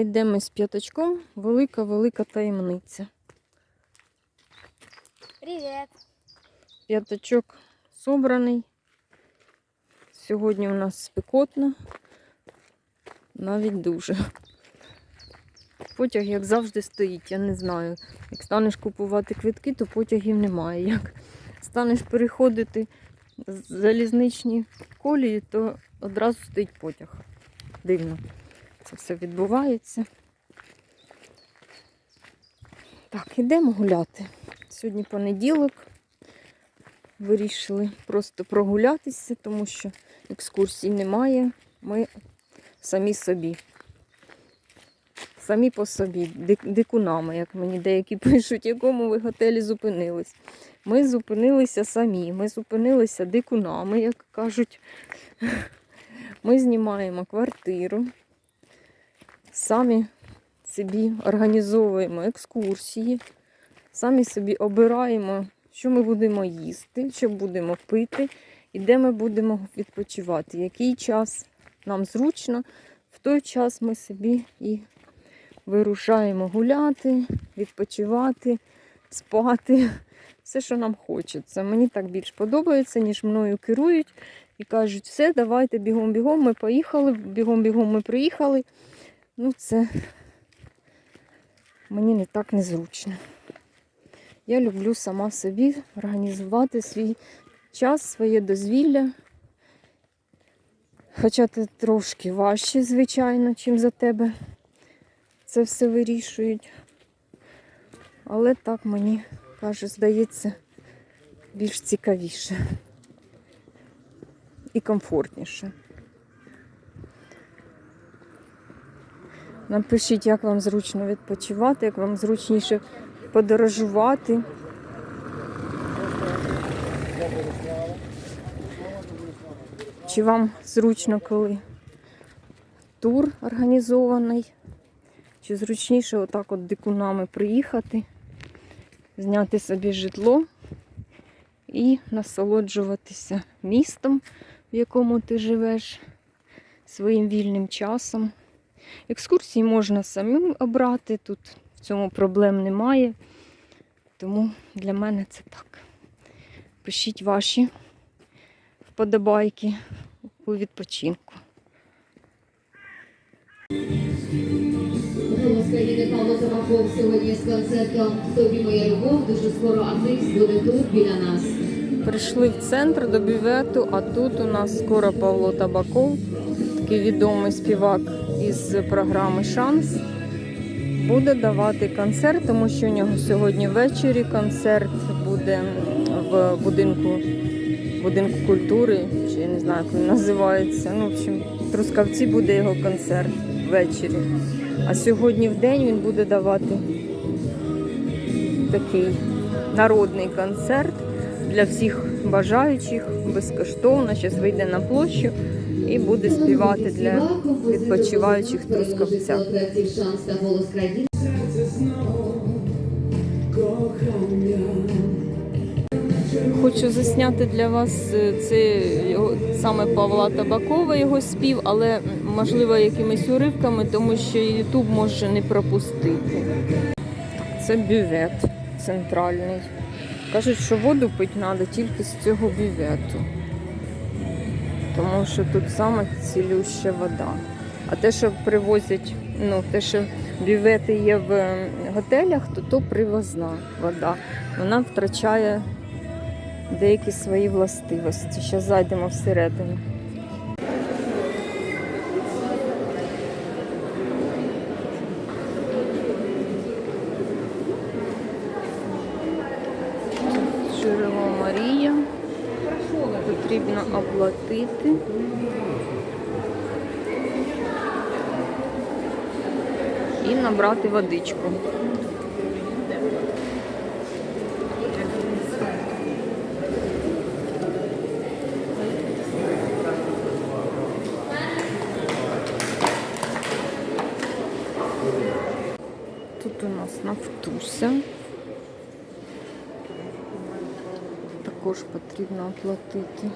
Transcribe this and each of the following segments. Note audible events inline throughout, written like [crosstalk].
йдемо з п'ятачком. Велика-велика таємниця. Привет. П'ятачок собраний. Сьогодні у нас спекотно. Навіть дуже. Потяг, як завжди, стоїть, я не знаю. Як станеш купувати квитки, то потягів немає. Як станеш переходити з- залізничні колії, то одразу стоїть потяг. Дивно. Це все відбувається. Так, ідемо гуляти. Сьогодні понеділок. Вирішили просто прогулятися, тому що екскурсій немає. Ми самі собі. Самі по собі, дикунами, як мені деякі [laughs] пишуть, якому ви готелі зупинились. Ми зупинилися самі, ми зупинилися дикунами, як кажуть. [laughs] Ми знімаємо квартиру, самі собі організовуємо екскурсії, самі собі обираємо, що ми будемо їсти, що будемо пити і де ми будемо відпочивати. Який час нам зручно, в той час ми собі і вирушаємо гуляти, відпочивати, спати. [laughs] Все, що нам хочеться. Мені так більш подобається, ніж мною керують і кажуть, все, давайте бігом-бігом, ми поїхали, бігом-бігом ми приїхали. Ну, це мені не так незручно. Я люблю сама собі організувати свій час, своє дозвілля. Хоча це трошки важче, звичайно, чим за тебе це все вирішують. Але так мені каже, здається, більш цікавіше і комфортніше. Напишіть, як вам зручно відпочивати, як вам зручніше подорожувати. Чи вам зручно, коли тур організований? Чи зручніше отак от дикунами приїхати, зняти собі житло і насолоджуватися містом, в якому ти живеш, своїм вільним часом. Екскурсії можна самим обрати, тут в цьому проблем немає. Тому для мене це так. Пишіть ваші вподобайки у відпочинку. Голос Павло Табаков сьогодні з концертом Тобі моя любов. Дуже скоро артист буде тут біля нас. Прийшли в центр до бювету, а тут у нас скоро Павло Табаков, такий відомий співак із програми Шанс. Буде давати концерт, тому що у нього сьогодні ввечері концерт буде в будинку, будинку культури, чи я не знаю, як він називається. Ну, в общем, в Трускавці буде його концерт ввечері. А сьогодні в день він буде давати такий народний концерт для всіх бажаючих безкоштовно. Зараз вийде на площу і буде співати для відпочиваючих трускавця. Хочу засняти для вас е, це саме Павла Табакова його спів, але можливо якимись уривками, тому що Ютуб може не пропустити. Це бювет центральний. Кажуть, що воду пити треба тільки з цього бювету. Тому що тут саме цілюща вода. А те, що привозять, ну, те, що бювети є в е, готелях, то то привозна вода. Вона втрачає деякі свої властивості. Зараз зайдемо всередину. Джерело Марія. Потрібно оплатити. І набрати водичку. Тут у нас нафтуся. потрібно оплатити.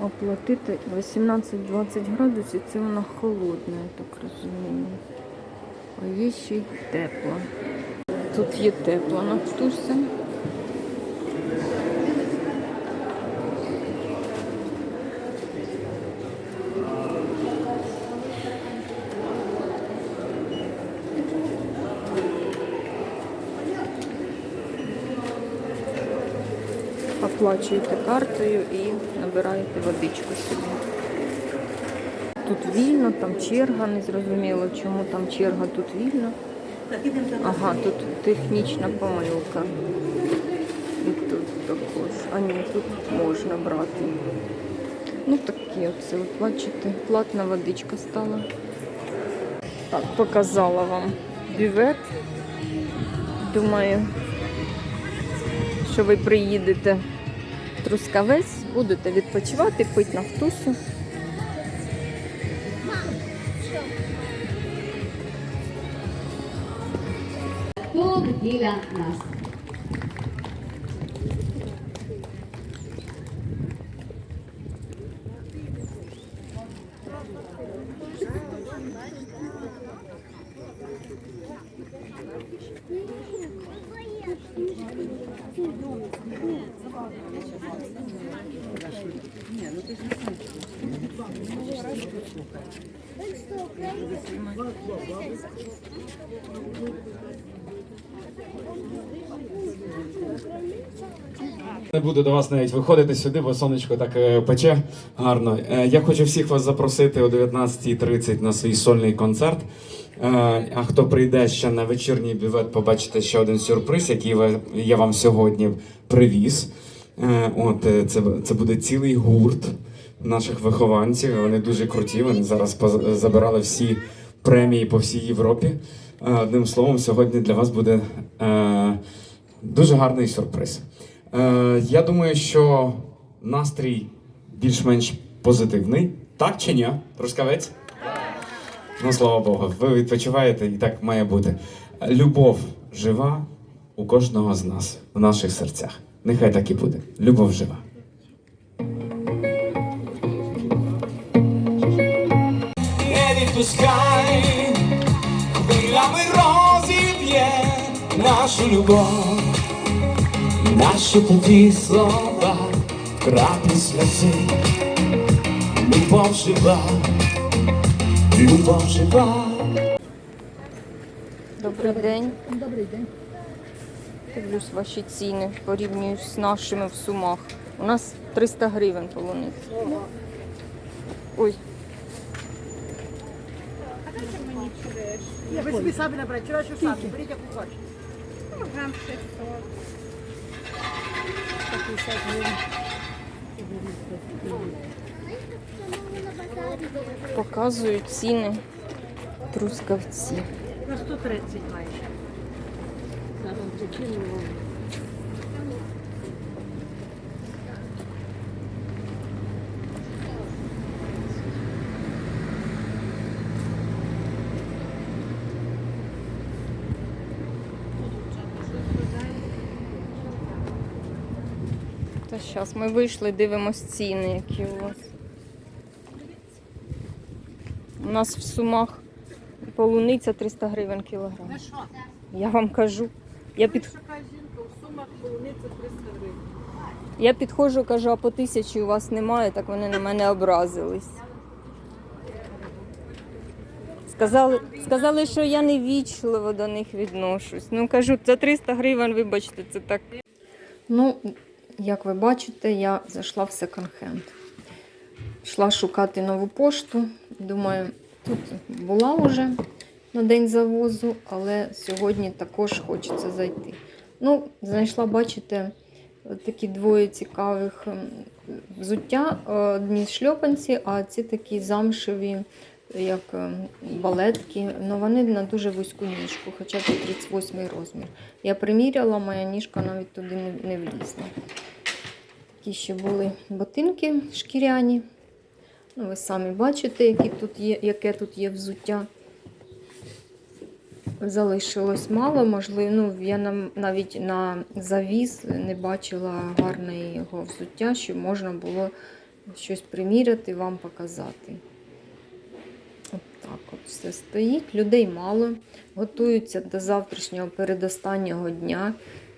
Оплатити 18-20 градусів, це воно холодне, я так розумію. А є ще й тепло. Тут є тепло, на натуся. Оплачуєте картою і набираєте водичку собі. Тут вільно, там черга, не зрозуміло, чому там черга тут вільно. Ага, тут технічна помилка. І тут також. А ні, тут можна брати. Ну такі оце, от бачите, платна водичка стала. Так, показала вам бювет. Думаю, що ви приїдете в Трускавець, будете відпочивати, пити нафтусу. Тут біля нас. Не буду до вас навіть виходити сюди, бо сонечко так е, пече гарно. Е, Я хочу всіх вас запросити о 19.30 на свій сольний концерт. Е, А хто прийде ще на вечірній бювет, побачите ще один сюрприз, який я вам сьогодні привіз. Е, От е, це, це буде цілий гурт наших вихованців. Вони дуже круті. Вони зараз забирали всі премії по всій Європі. Е, Одним словом, сьогодні для вас буде дуже гарний сюрприз. Я думаю, що настрій більш-менш позитивний. Так чи ні? Трускавець? Ну, слава Богу, ви відпочиваєте і так має бути. Любов жива у кожного з нас, в наших серцях. Нехай так і буде. Любов жива. не відпускай, хвилями розіб'є нашу любов, наші тоді слова, краплі сльози, любов жива, любов жива. Добрий день. Добрий день. Дивлюсь ваші ціни, порівнюю з нашими в сумах. У нас 300 гривень полуниця. Ой, Ви собі самі набрати, вчора що самі, беріть яку хочете. показують ціни трускавці. На 130 майже. Та зараз ми вийшли, дивимось ціни, які у вас. У нас в сумах полуниця 300 гривень кілограм. Я вам кажу. Я під... Така жінка в сумах полуниця 300 гривень. Я підходжу, кажу, а по тисячі у вас немає, так вони на мене образились. Сказали, сказали, що я невічливо до них відношусь. Ну кажу, за 300 гривень, вибачте, це так. Ну, як ви бачите, я зайшла в секонд-хенд. Йшла шукати нову пошту. Думаю, тут була вже на день завозу, але сьогодні також хочеться зайти. Ну, знайшла, бачите, такі двоє цікавих ем, взуття. Одні шльопанці, а ці такі замшеві, як ем, балетки. Ну, вони на дуже вузьку ніжку, хоча це 38 розмір. Я приміряла, моя ніжка навіть туди не влізла. Такі ще були ботинки шкіряні. Ну, ви самі бачите, які тут є, яке тут є взуття. Залишилось мало, можливо, ну, я навіть на завіз не бачила гарного взуття, щоб можна було щось приміряти, вам показати. От так от все стоїть. Людей мало. Готуються до завтрашнього передостаннього дня.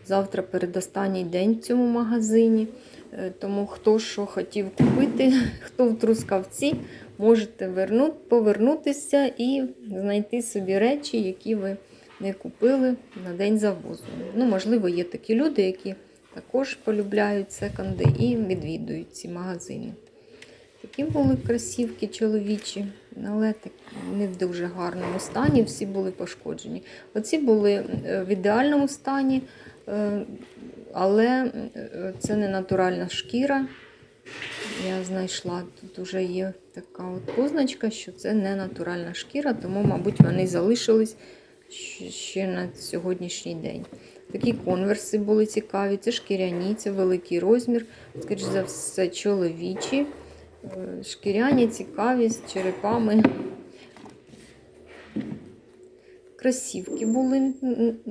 Завтра передостанній день в цьому магазині. Е, Тому хто що хотів купити, [laughs] хто в Трускавці, можете вернути, повернутися і знайти собі речі, які ви не купили на день завозу. Ну, можливо, є такі люди, які також полюбляють секонди і відвідують ці магазини. Такі були красівки чоловічі, але так не в дуже гарному стані, всі були пошкоджені. Оці були е, в ідеальному стані, е, але е, це не натуральна шкіра. Я знайшла, тут вже є така от позначка, що це не натуральна шкіра, тому, мабуть, вони залишились ще на сьогоднішній день. Такі конверси були цікаві, це шкіряні, це великий розмір, скоріш за все, чоловічі. Е, Шкіряні цікаві з черепами. Красівки були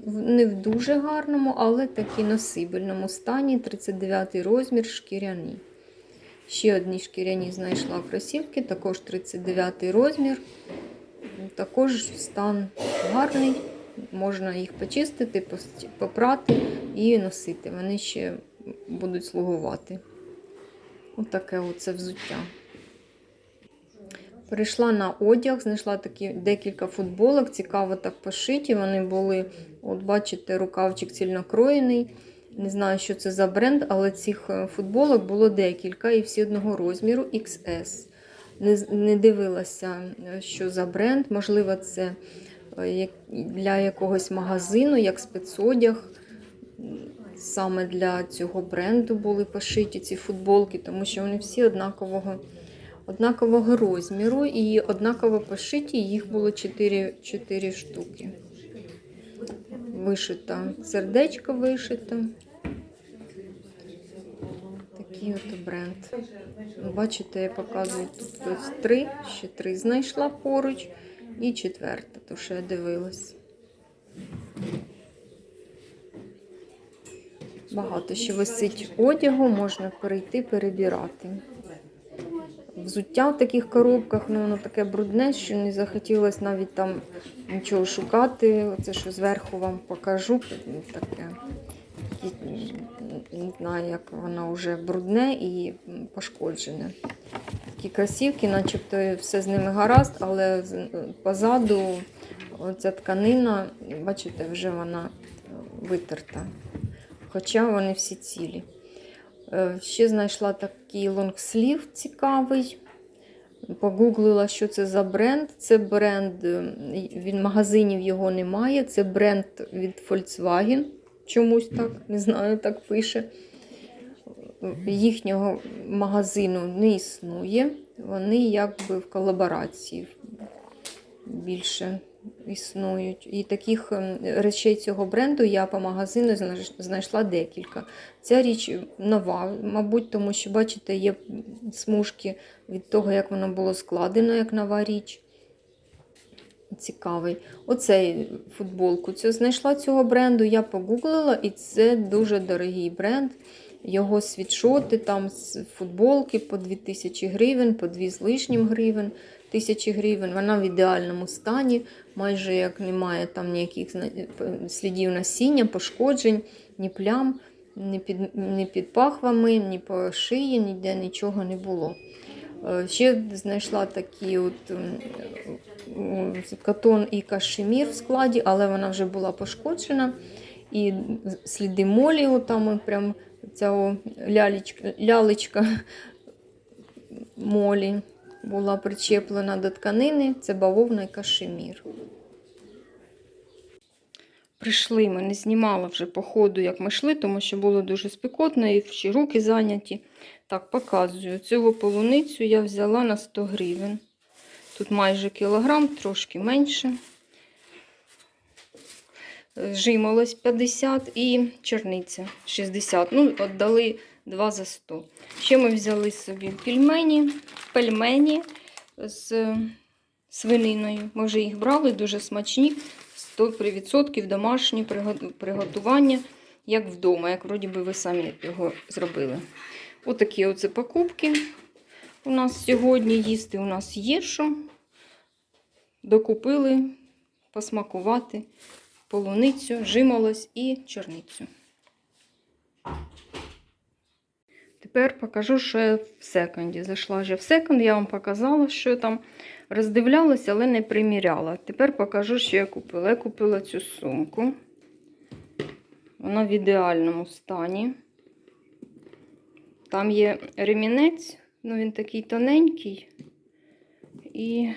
не в дуже гарному, але такі носибельному стані. 39 розмір шкіряні. Ще одні шкіряні знайшла кросівки, також 39 розмір. Також стан гарний. Можна їх почистити, попрати і носити. Вони ще будуть слугувати. Отаке оце взуття. Перейшла на одяг, знайшла такі декілька футболок, цікаво так пошиті. Вони були, от бачите, рукавчик цільнокроєний. Не знаю, що це за бренд, але цих е, футболок було декілька і всі одного розміру XS. Не, не дивилася, е, що за бренд. Можливо, це е, для якогось магазину, як спецодяг. Саме для цього бренду були пошиті ці футболки, тому що вони всі однакового, однакового розміру і однаково пошиті. Їх було 4, 4 штуки. Вишито сердечко вишито. Такий от бренд. Бачите, я показую тут ось три, ще три знайшла поруч, і четверта, то що я дивилась. Багато ще висить одягу, можна перейти, перебирати. Взуття в таких коробках, ну воно таке брудне, що не захотілося навіть там нічого шукати. Оце що зверху вам покажу. Таке. Не знаю, як воно вже брудне і пошкоджене. Такі красівки, начебто все з ними гаразд, але позаду оця тканина, бачите, вже вона витерта. Хоча вони всі цілі. Е, Ще знайшла такий лонгслів цікавий. Погуглила, що це за бренд. Це бренд, е, він магазинів його немає. Це бренд від Volkswagen. Чомусь так, не знаю, так пише. Їхнього магазину не існує. Вони якби в колаборації більше існують. І таких ем, речей цього бренду я по магазину знайшла декілька. Ця річ нова, мабуть, тому що, бачите, є смужки від того, як воно було складено, як нова річ. Цікавий. Оцей футболку цю знайшла цього бренду, я погуглила, і це дуже дорогий бренд. Його світшоти, там футболки по 2000 гривень, по 2 з лишнім гривень, тисячі гривень. Вона в ідеальному стані, майже як немає там ніяких слідів насіння, пошкоджень, ні плям, ні під, ні під пахвами, ні по шиї, ніде нічого не було. Е, Ще знайшла такі от катон і кашемір в складі, але вона вже була пошкоджена. І сліди молі, там прям ця лялечка, лялечка молі була причеплена до тканини. Це бавовна і кашемір. Прийшли, ми не знімала вже по ходу, як ми йшли, тому що було дуже спекотно і ще руки зайняті. Так, показую. Цю полуницю я взяла на 100 гривень. Тут майже кілограм, трошки менше. Жимолось 50 і черниця 60. Ну, віддали 2 за 100. Ще ми взяли собі пельмені, пельмені з свининою. Ми вже їх брали, дуже смачні. 100% домашнє приготування, як вдома, як вроді би ви самі його зробили. Отакі оце покупки. У нас сьогодні їсти у нас є що. Докупили посмакувати полуницю, жимолось і чорницю. Тепер покажу, що я в секонді. Зайшла вже в секонд, я вам показала, що я там роздивлялася, але не приміряла. Тепер покажу, що я купила. Я купила цю сумку. Вона в ідеальному стані. Там є ремінець, ну він такий тоненький. І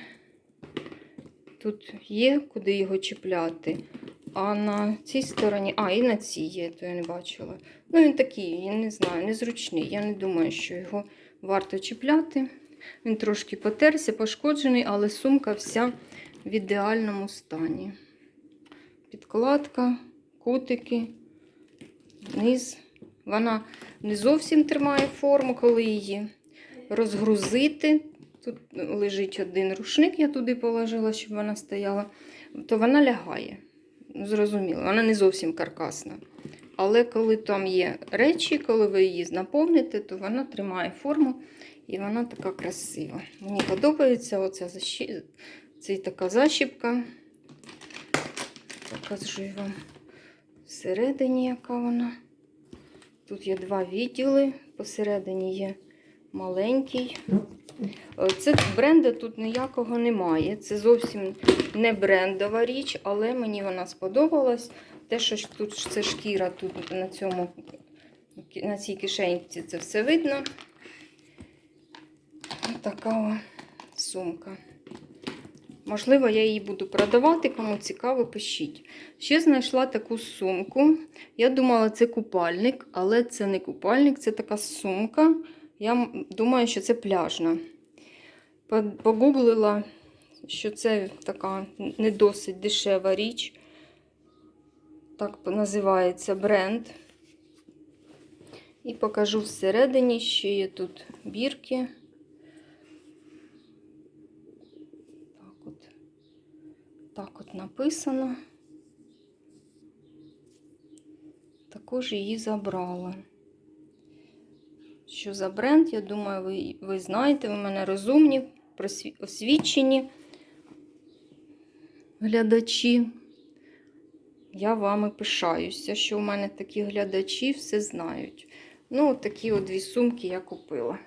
тут є куди його чіпляти. А на цій стороні, а, і на цій є, то я не бачила. Ну, він такий, я не знаю, незручний. Я не думаю, що його варто чіпляти. Він трошки потерся, пошкоджений, але сумка вся в ідеальному стані. Підкладка, кутики, низ. Вона не зовсім тримає форму, коли її розгрузити. Тут лежить один рушник, я туди положила, щоб вона стояла, то вона лягає. Зрозуміло, вона не зовсім каркасна. Але коли там є речі, коли ви її наповните, то вона тримає форму і вона така красива. Мені подобається оця защі... ця така защіпка. Покажу вам всередині, яка вона. Тут є два відділи, посередині є маленький. Е, Це бренду тут ніякого немає. Це зовсім не брендова річ, але мені вона сподобалась. Те, що тут це шкіра, тут на цьому на цій кишенці це все видно. Ось така о сумка. Можливо, я її буду продавати, кому цікаво, пишіть. Ще знайшла таку сумку. Я думала, це купальник, але це не купальник, це така сумка. Я думаю, що це пляжна. Погуглила, що це така не досить дешева річ. Так називається бренд. І покажу всередині, ще є тут бірки. Так от, так от написано. Також її забрала. Що за бренд, я думаю, ви, ви знаєте, ви мене розумні, освічені глядачі. Я вами пишаюся, що у мене такі глядачі все знають. Ну, такі от дві сумки я купила.